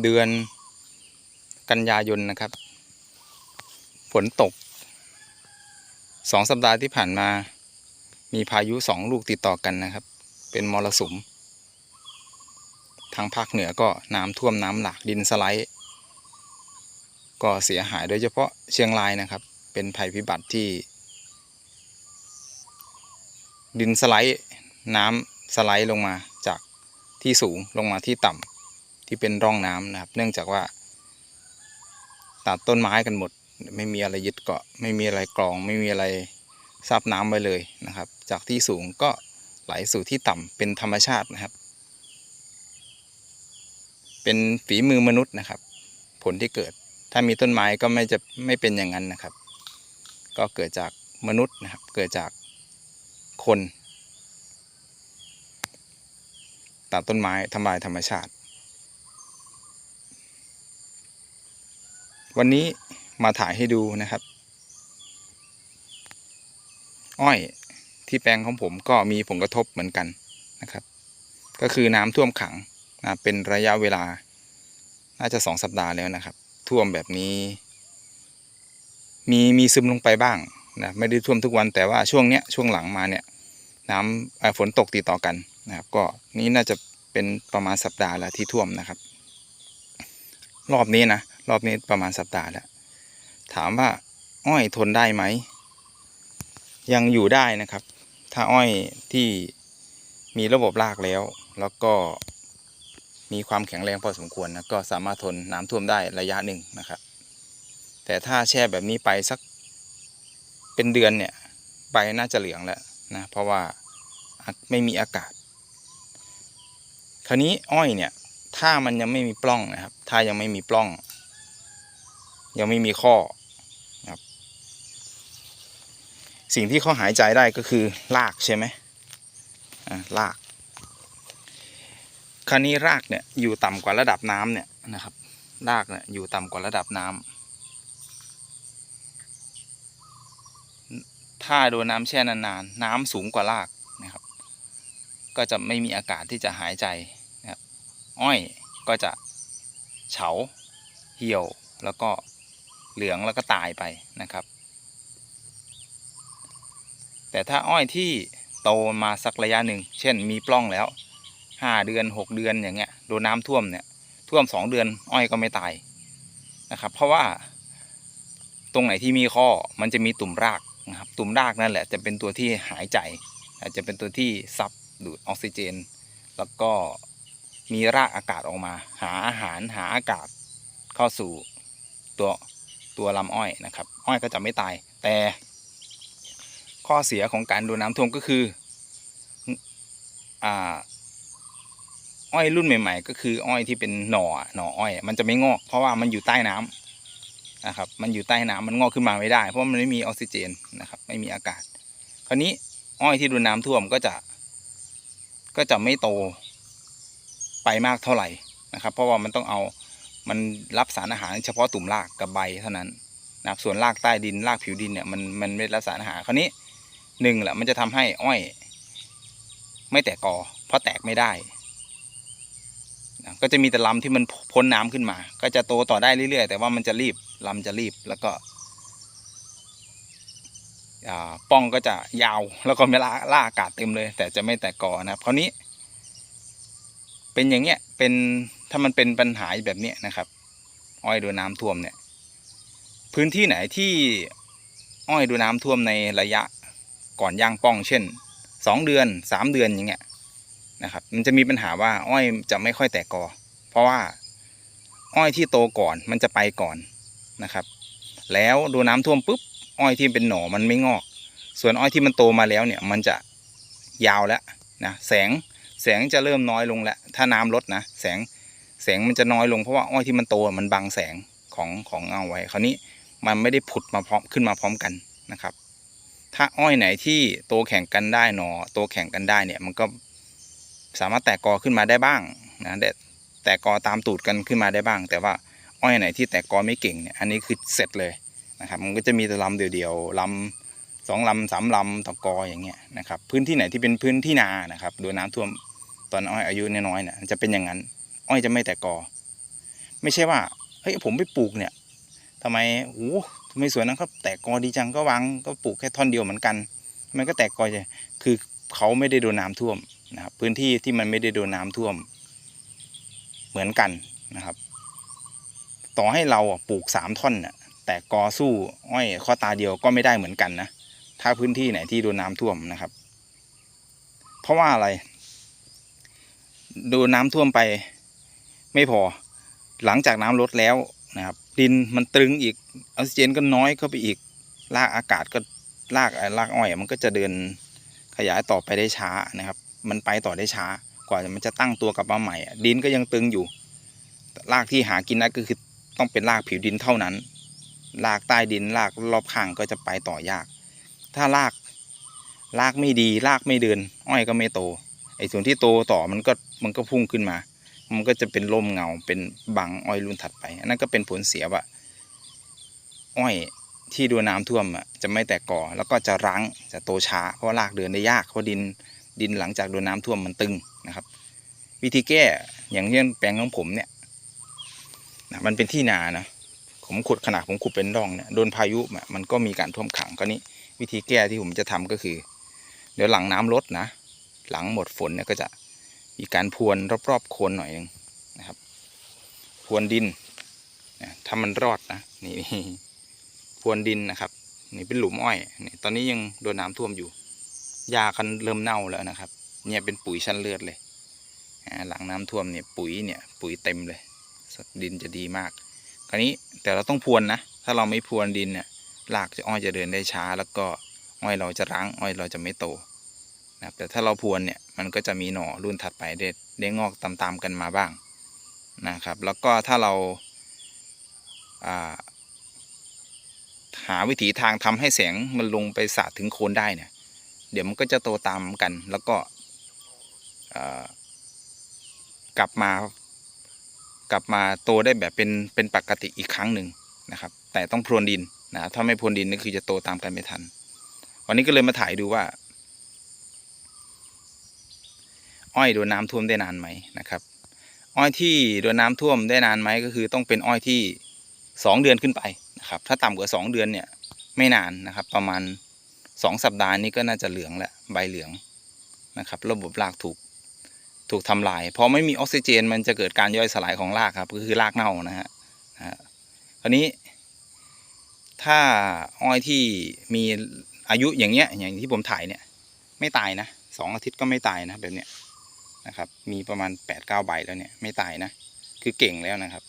เดือนกันยายนนะครับ ฝนตกสองสัปดาห์ที่ผ่านมา มีพายุสองลูกติดต่อกันนะครับ เป็นมรสุม ทางภาคเหนือก็น้ำท่วมน้ำหลากดินสไลด์ ก็เสียหายโดยเฉพาะเชียงรายนะครับ เป็นภัยพิบัติที่ ดินสไลด์น้ำสไลด์ลงมาจากที่สูงลงมาที่ต่ำ ที่เป็นร่องน้ำนะครับ เนื่องจากว่าตัดต้นไม้กันหมด ไม่มีอะไรยึดเกาะ ไม่มีอะไรกรอง ไม่มีอะไรซับน้ำไว้เลยนะครับ จากที่สูงก็ไหลสู่ที่ต่ำเป็นธรรมชาตินะครับ เป็นฝีมือมนุษย์นะครับ ผลที่เกิด ถ้ามีต้นไม้ก็ไม่จะไม่เป็นอย่างนั้นนะครับ ก็เกิดจากมนุษย์นะครับ เกิดจากคนตัดต้นไม้ทำลายธรรมชาติ วันนี้มาถ่ายให้ดูนะครับ อ้อยที่แปลงของผมก็มีผลกระทบเหมือนกันนะครับ ก็คือน้ำท่วมขังนะเป็นระยะเวลา น่าจะสองสัปดาห์แล้วนะครับ ท่วมแบบนี้ มีมีซึมลงไปบ้างนะไม่ได้ท่วมทุกวันแต่ว่าช่วงเนี้ยช่วงหลังมาเนี่ยน้ำฝนตกติดต่อกันนะครับ ก็นี่น่าจะเป็นประมาณสัปดาห์แล้วที่ท่วมนะครับ รอบนี้นะ รอบนี้ประมาณสัปดาห์แล้ว ถามว่าอ้อยทนได้ไหม ยังอยู่ได้นะครับ ถ้าอ้อยที่มีระบบรากแล้ว แล้วก็มีความแข็งแรงพอสมควรนะก็สามารถทนน้ำท่วมได้ระยะหนึ่งนะครับ แต่ถ้าแช่แบบนี้ไปสักเป็นเดือนเนี่ยใบน่าจะเหลืองแล้วนะเพราะว่าไม่มีอากาศ คราวนี้อ้อยเนี่ยถ้ามันยังไม่มีปล้องนะครับ ถ้ายังไม่มีปล้อง ยังไม่มีข้อนะครับ สิ่งที่เขาหายใจได้ก็คือรากใช่ไหมอ่าราก คราวนี้รากเนี่ยอยู่ต่ำกว่าระดับน้ำเนี่ยนะครับ รากเนี่ยอยู่ต่ำกว่าระดับน้ำถ้าโดนน้ำแช่นานๆ น้ำสูงกว่ารากนะครับ ก็จะไม่มีอากาศที่จะหายใจนะครับ อ้อยก็จะเฉา เหี่ยวแล้วก็ เหลืองแล้วก็ตายไปนะครับ แต่ถ้าอ้อยที่โตมาสักระยะหนึ่ง เช่นมีปล้องแล้วห้าเดือนหกเดือนอย่างเงี้ยโดนน้ำท่วมเนี่ยท่วมสองเดือนอ้อยก็ไม่ตายนะครับ เพราะว่าตรงไหนที่มีข้อมันจะมีตุ่มรากนะครับ ตุ่มรากนั่นแหละจะเป็นตัวที่หายใจอาจจะเป็นตัวที่ซับดูดออกซิเจน แล้วก็มีรากอากาศออกมา หาอาหารหาอากาศเข้าสู่ตัว ตัวลำอ้อยนะครับ อ้อยก็จะไม่ตาย แต่ข้อเสียของการโดนน้ำท่วมก็คืออ่าอ้อยรุ่นใหม่ ๆ ก็คืออ้อยที่เป็นหน่อหน่ออ้อย มันจะไม่งอก เพราะว่ามันอยู่ใต้น้ำนะครับ มันอยู่ใต้น้ำมันงอกขึ้นมาไม่ได้ เพราะมันไม่มีออกซิเจนนะครับ ไม่มีอากาศ คราวนี้อ้อยที่โดนน้ำท่วมก็จะก็จะไม่โตไปมากเท่าไหร่นะครับ เพราะว่ามันต้องเอา มันรับสารอาหารเฉพาะตุ่มรากกับใบเท่านั้นนะครับส่วนรากใต้ดินรากผิวดินเนี่ยมันมันไม่รับสารอาหารคราวนี้หนึ่งแหละมันจะทำให้อ้อย ไม่แตกกอ เพราะแตกไม่ได้นะก็จะมีแต่ลำที่มันพ้นน้ำขึ้นมา ก็จะโตต่อได้เรื่อยๆ แต่ว่ามันจะรีบลำจะรีบแล้วก็อ่าป้องก็จะยาวแล้วก็ไม่ล่าล่าอากาศเต็มเลย แต่จะไม่แตกกอนะครับคราวนี้ เป็นอย่างเงี้ยเป็นถ้ามันเป็นปัญหาแบบเนี้ยนะครับ อ้อยโดนน้ำท่วมเนี่ย พื้นที่ไหนที่อ้อยโดนน้ำท่วมในระยะก่อนย่างป้อง เช่นสองเดือนสามเดือนอย่างเงี้ยนะครับ มันจะมีปัญหาว่าอ้อยจะไม่ค่อยแตกกอ เพราะว่าอ้อยที่โตก่อนมันจะไปก่อนนะครับ แล้วโดนน้ำท่วมปุ๊บอ้อยที่เป็นหน่อมันไม่งอก ส่วนอ้อยที่มันโตมาแล้วเนี่ยมันจะยาวแล้วนะแสง แสงจะเริ่มน้อยลงแล้ว ถ้าน้ำลดนะ แสงแสงมันจะน้อยลงเพราะว่าอ้อยที่มันโตมันบังแสงของของเงาไว้ คราวนี้มันไม่ได้ผุดมาพร้อมขึ้นมาพร้อมกันนะครับ ถ้าอ้อยไหนที่โตแข่งกันได้หนอโตแข่งกันได้เนี่ยมันก็สามารถแตกกอขึ้นมาได้บ้างนะแต่แตกกอตามตูดกันขึ้นมาได้บ้าง แต่ว่าอ้อยไหนที่แตกกอไม่เก่งเนี่ยอันนี้คือเสร็จเลยนะครับ มันก็จะมีแต่ลำเดียวๆลำสองลำสามลำต่อกออย่างเงี้ยนะครับ พื้นที่ไหนที่เป็นพื้นที่นานะครับโดนน้ำท่วม ตอนอ้อยอายุน้อยๆเนี่ยจะเป็นอย่างนั้น อ้อยจะไม่แตกกอ ไม่ใช่ว่าเฮ้ยผมไปปลูกเนี่ยทำไมโอ้ทำไมสวนนั้นเขาแตกกอดีจังก็วางก็ปลูกแค่ท่อนเดียวเหมือนกัน มันก็แตกกอใช่คือเขาไม่ได้โดนน้ำท่วมนะครับพื้นที่ที่มันไม่ได้โดนน้ำท่วม เหมือนกันนะครับ ต่อให้เราปลูกสามท่อนน่ะแต่กอสู้อ้อยข้อตาเดียวก็ไม่ได้เหมือนกันนะถ้าพื้นที่ไหนที่โดนน้ำท่วมนะครับ เพราะว่าอะไร ดนน้ำท่วมไปไม่พอ หลังจากน้ำลดแล้วนะครับ ดินมันตรึงอีกออกซิเจนก็น้อยเข้าไปอีกรากอากาศก็รากรากอ้อยมันก็จะเดินขยายต่อไปได้ช้านะครับ มันไปต่อได้ช้ากว่ามันจะตั้งตัวกลับมาใหม่ ดินก็ยังตึงอยู่รากที่หากินได้ก็คือต้องเป็นรากผิวดินเท่านั้นรากใต้ดินรากรอบข้างก็จะไปต่อยาก ถ้ารากรากไม่ดีรากไม่เดิน อ้อยก็ไม่โต ไอ้ส่วนที่โตต่อมันก็มันก็พุ่งขึ้นมา มันก็จะเป็นลมเงาเป็นบังอ้อยรุ่นถัดไป อันนั้นก็เป็นผลเสียว่าอ้อยที่โดนน้ำท่วมอะจะไม่แตกก่อแล้วก็จะรั้งจะโตช้า เพราะว่ารากเดินได้ยากเพราะดินดินหลังจากโดนน้ำท่วมมันตึงนะครับ วิธีแก้อย่างเช่นแปลงของผมเนี่ยนะมันเป็นที่นานะผมขุดขนาดผมขุดเป็นร่องเนี่ยโดนพายุมันก็มีการท่วมขังก็นี้วิธีแก้ที่ผมจะทำก็คือ เดี๋ยวหลังน้ำลดนะ หลังหมดฝนเนี่ยก็จะมีการพรวนรอบๆโคนหน่อยนึงนะครับพรวนดินถ้ามันรอดนะนี่พรวนดินนะครับ นี่เป็นหลุมอ้อยนี่ตอนนี้ยังโดนน้ำท่วมอยู่หญ้ากันเริ่มเน่าแล้วนะครับ เนี่ยเป็นปุ๋ยชั้นเลือดเลยหลังน้ำท่วมเนี่ยปุ๋ยเนี่ยปุ๋ยเต็มเลยดินจะดีมาก คราวนี้แต่เราต้องพรวนนะ ถ้าเราไม่พรวนดินเนี่ยรากจะอ้อยจะเดินได้ช้า แล้วก็อ้อยเราจะรั้งอ้อยเราจะไม่โต นะครับแต่ถ้าเราพรวนเนี่ยมันก็จะมีหน่อรุ่นถัดไปได้ได้งอกตามๆกันมาบ้างนะครับ แล้วก็ถ้าเราาหาวิถีทางทำให้แสงมันลงไปสาดถึงโคนได้เนี่ย เดี๋ยวมันก็จะโตตามกัน แล้วก็กลับมากลับมาโตได้แบบเป็นเป็นปกติอีกครั้งหนึ่งนะครับ แต่ต้องพรวนดินนะถ้าไม่พรวนดินนี่คือจะโตตามกันไม่ทัน วันนี้ก็เลยมาถ่ายดูว่า อ้อยโดนน้ำท่วมได้นานไหมนะครับ อ้อยที่โดนน้ำท่วมได้นานไหมก็คือต้องเป็นอ้อยที่สองเดือนขึ้นไปนะครับ ถ้าต่ำกว่าสองเดือนเนี่ยไม่นานนะครับ ประมาณสองสัปดาห์นี้ก็น่าจะเหลืองแล้วใบเหลืองนะครับ ระบบรากถูกถูกทำลายพอไม่มีออกซิเจน มันจะเกิดการย่อยสลายของรากครับ ก็คือรากเน่านะฮะนะฮะคราวนี้ ถ้าอ้อยที่มีอายุอย่างเงี้ยอย่างที่ผมถ่ายเนี่ย ไม่ตายนะสองอาทิตย์ก็ไม่ตายนะแบบเนี้ย นะครับ มีประมาณแปดเก้าใบแล้วเนี่ยไม่ตายนะ คือเก่งแล้วนะครับ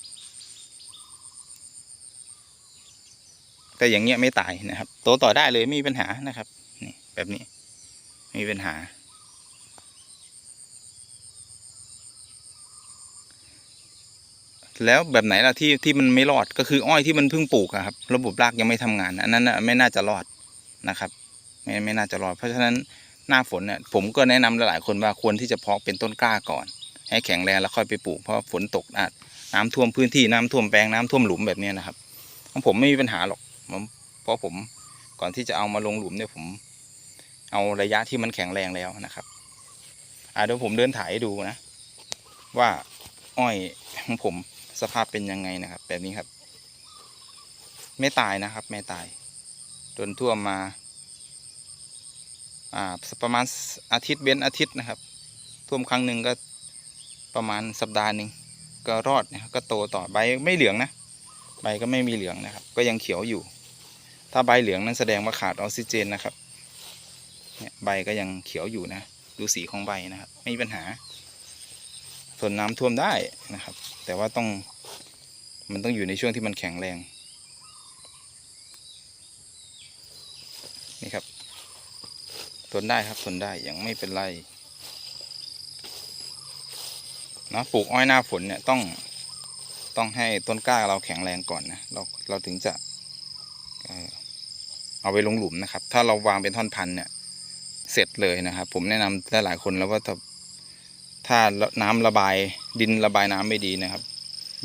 แต่อย่างเงี้ยไม่ตายนะครับ โตต่อได้เลยไม่มีปัญหานะครับ นี่แบบนี้ไม่มีปัญหา แล้วแบบไหนล่ะที่ที่มันไม่รอดก็คืออ้อยที่มันเพิ่งปลูกครับ ระบบรากยังไม่ทำงาน อันนั้นน่ะไม่น่าจะรอดนะครับ ไม่ไม่น่าจะรอด เพราะฉะนั้น หน้าฝนเนี่ยผมก็แนะนำหลายๆคนว่าควรที่จะเพาะเป็นต้นกล้าก่อน ให้แข็งแรงแล้วค่อยไปปลูกเพราะฝนตกอาจน้ำท่วมพื้นที่น้ำท่วมแปลงน้ำท่วมหลุมแบบนี้นะครับของผมไม่มีปัญหาหรอกเพราะผมก่อนที่จะเอามาลงหลุมเนี่ยผม เอาระยะที่มันแข็งแรงแล้วนะครับอ่าเดี๋ยวผมเดินถ่ายให้ดูนะ ว่าอ้อยของผมสภาพเป็นยังไงนะครับ แบบนี้ครับ ไม่ตายนะครับ ไม่ตายโดนท่วมมา อ่าประมาณอาทิตย์เว้นอาทิตย์นะครับท่วมครั้งหนึ่งก็ประมาณสัปดาห์หนึ่งก็รอดนะก็โตต่อใบไม่เหลืองนะใบก็ไม่มีเหลืองนะครับ ก็ยังเขียวอยู่ ถ้าใบเหลืองนั้นแสดงว่าขาดออกซิเจนนะครับเนี่ยใบก็ยังเขียวอยู่นะ ดูสีของใบนะครับ ไม่มีปัญหาทนน้ำท่วมได้นะครับ แต่ว่าต้องมันต้องอยู่ในช่วงที่มันแข็งแรง นี่ครับ ทนได้ครับทนได้ยังไม่เป็นไรนะปลูกอ้อยหน้าฝนเนี่ยต้องต้องให้ต้นกล้าเราแข็งแรงก่อนนะเราเราถึงจะเอาไปลงหลุมนะครับ ถ้าเราวางเป็นท่อนพันเนี่ยเสร็จเลยนะครับ ผมแนะนำหลายๆคนแล้วว่าถ้าถ้าน้ำระบายดินระบายน้ำไม่ดีนะครับ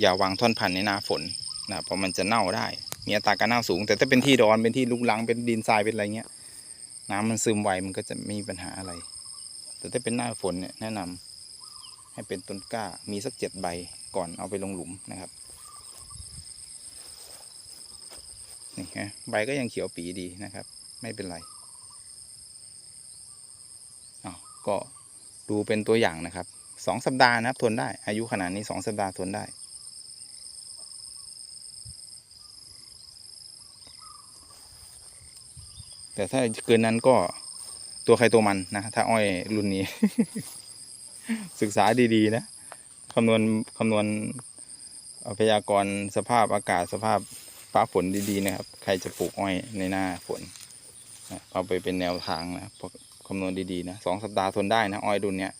อย่าวางท่อนพันในหน้าฝนนะเพราะมันจะเน่าได้ มีอัตราการเน่าสูง แต่ถ้าเป็นที่ดอนเป็นที่ลุกลังเป็นดินทรายเป็นอะไรเงี้ย น้ำมันซึมไวมันก็จะไม่มีปัญหาอะไร แต่ถ้าเป็นหน้าฝนเนี่ยแนะนำ ให้เป็นต้นกล้ามีสักเจ็ดใบก่อนเอาไปลงหลุมนะครับนี่ฮะใบก็ยังเขียวปีดีนะครับ ไม่เป็นไรก็ดูเป็นตัวอย่างนะครับสองสัปดาห์นะครับทนได้อายุขนาดนี้สองสัปดาห์ทนได้ แต่ถ้าเกินนั้นก็ตัวใครตัวมันนะ ถ้าอ้อยรุ่นนี้ ศึกษาดีๆนะคำนวณคำนวณเอ่อพยากรณ์สภาพอากาศสภาพฟ้าฝนดีๆนะครับ ใครจะปลูกอ้อยในหน้าฝนเอาไปเป็นแนวทางนะคำนวณดีๆนะสองสัปดาห์ทนได้นะอ้อยรุ่นเนี้ย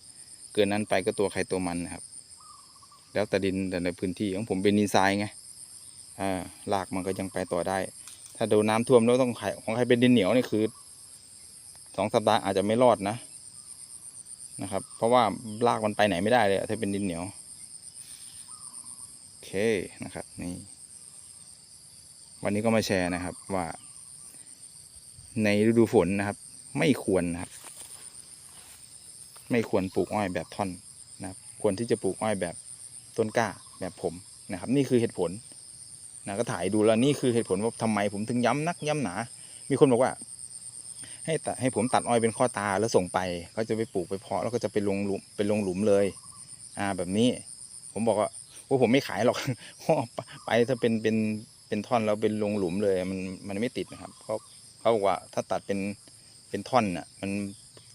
เกินนั้นไปก็ตัวใครตัวมันนะครับ แล้วแต่ดินแต่ในพื้นที่ของผมเป็นดินทรายไงอ่ารากมันก็ยังไปต่อได้ ถ้าโดนน้ำท่วมแล้วต้องไขของใครเป็นดินเหนียวนี่คือสองสัปดาห์อาจจะไม่รอดนะนะครับ เพราะว่ารากมันไปไหนไม่ได้เลยถ้าเป็นดินเหนียวโอเคนะครับนี่วันนี้ก็มาแชร์นะครับว่า ในฤดูฝนนะครับ ไม่ควรนะครับ ไม่ควรปลูกอ้อยแบบท่อนนะครับ ควรที่จะปลูกอ้อยแบบต้นกล้าแบบผมนะครับ นี่คือเหตุผล นะก็ถ่ายดูแล้วนี่คือเหตุผลว่าทำไมผมถึงย้ำนักย้ำหนา มีคนบอกว่า ให้ตัดให้ผมตัดอ้อยเป็นข้อตาแล้วส่งไปก็จะไปปลูกไปเพาะแล้วก็จะไปลงหลุมเป็นลงหลุมเลย อ่าแบบนี้ ผมบอกว่าว่าผมไม่ขายหรอกไปถ้าเป็นเป็นเป็นท่อนแล้วเป็นลงหลุมเลย มันมันไม่ติดนะครับเขาเขาบอกว่าถ้าตัดเป็นเป็นท่อนน่ะ มัน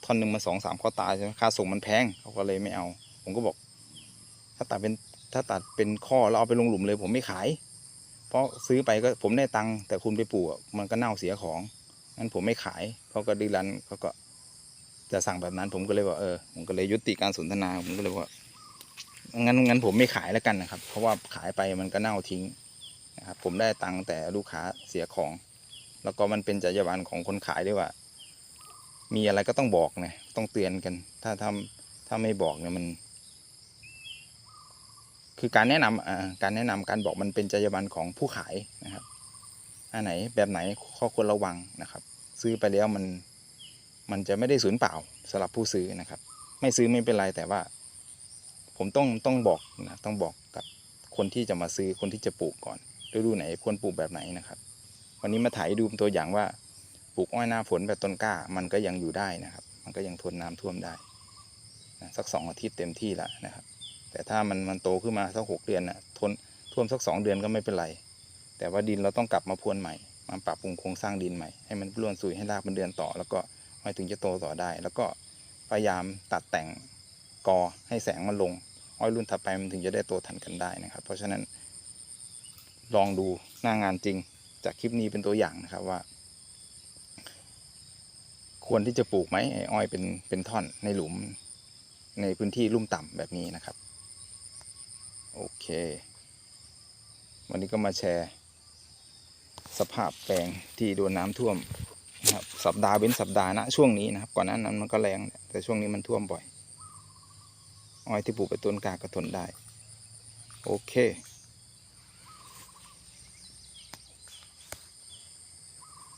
ท่อนหนึ่งมันสองสามข้อตาใช่ไหมค่าส่งมันแพงเขาก็เลยไม่เอา ผมก็บอก ถ้าตัดเป็นถ้าตัดเป็นข้อแล้วเอาไปลงหลุมเลย ผมไม่ขาย เพราะซื้อไปก็ผมได้ตังค์แต่คุณไปปลูกมันก็เน่าเสียของงั้นผมไม่ขายเขาะก็ดีรันเขาก็จะสั่งแบบนั้น ผมก็เลยว่าเออผมก็เลยยุติการสนทนาผมก็เลยว่างั้นงั้นผมไม่ขายแล้วกันนะครับ เพราะว่าขายไปมันก็เน่าทิ้งนะครับผมได้ตังค์แต่ลูกค้าเสียของ แล้วก็มันเป็นจรรยาบรรณของคนขายด้วยว่า มีอะไรก็ต้องบอกนะต้องเตือนกัน ถ้าทำถ้าไม่บอกเนี่ยมัน คือการแนะนำการแนะนำการบอกมันเป็นจรรยาบรรณของผู้ขายนะครับอันไหนแบบไหนข้อควรระวังนะครับ ซื้อไปแล้วมันมันจะไม่ได้สูญเปล่าสำหรับผู้ซื้อนะครับ ไม่ซื้อไม่เป็นไรแต่ว่า ผมต้องต้องบอกนะต้องบอกกับคนที่จะมาซื้อคนที่จะปลูกก่อนฤดูไหนควรปลูกแบบไหนนะครับ วันนี้มาถ่ายดูตัวอย่างว่าปลูกอ้อยหน้าฝนแบบต้นกล้า มันก็ยังอยู่ได้นะครับ มันก็ยังทนน้ำท่วมได้นะสักสองอาทิตย์เต็มที่ละนะครับ แต่ถ้ามันมันโตขึ้นมาสักหกเดือนน่ะทนท่วมสักสองเดือนก็ไม่เป็นไร แต่ว่าดินเราต้องกลับมาพรวนใหม่มาปรับปรุงโครงสร้างดินใหม่ให้มันร่วนซุยให้รากมันเดือนต่อ แล้วก็ไม่ถึงจะโตต่อได้ แล้วก็พยายามตัดแต่งกอให้แสงมันลง อ้อยรุ่นถัดไปมันถึงจะได้โตทันกันได้นะครับ เพราะฉะนั้น ลองดูหน้างานจริงจากคลิปนี้เป็นตัวอย่างนะครับว่า ควรที่จะปลูกไหมไอ้อ้อยเป็นเป็นท่อนในหลุม ในพื้นที่ลุ่มต่ำแบบนี้นะครับ โอเค วันนี้ก็มาแชร์ สภาพแปลงที่โดนน้ำท่วมนะครับสัปดาห์เว้นสัปดาห์นะช่วงนี้นะครับ ก่อนหน้านั้นมันก็แรงแต่ช่วงนี้มันท่วมบ่อยอ้อยที่ปลูกไปต้นกาก็ทนได้ โอเค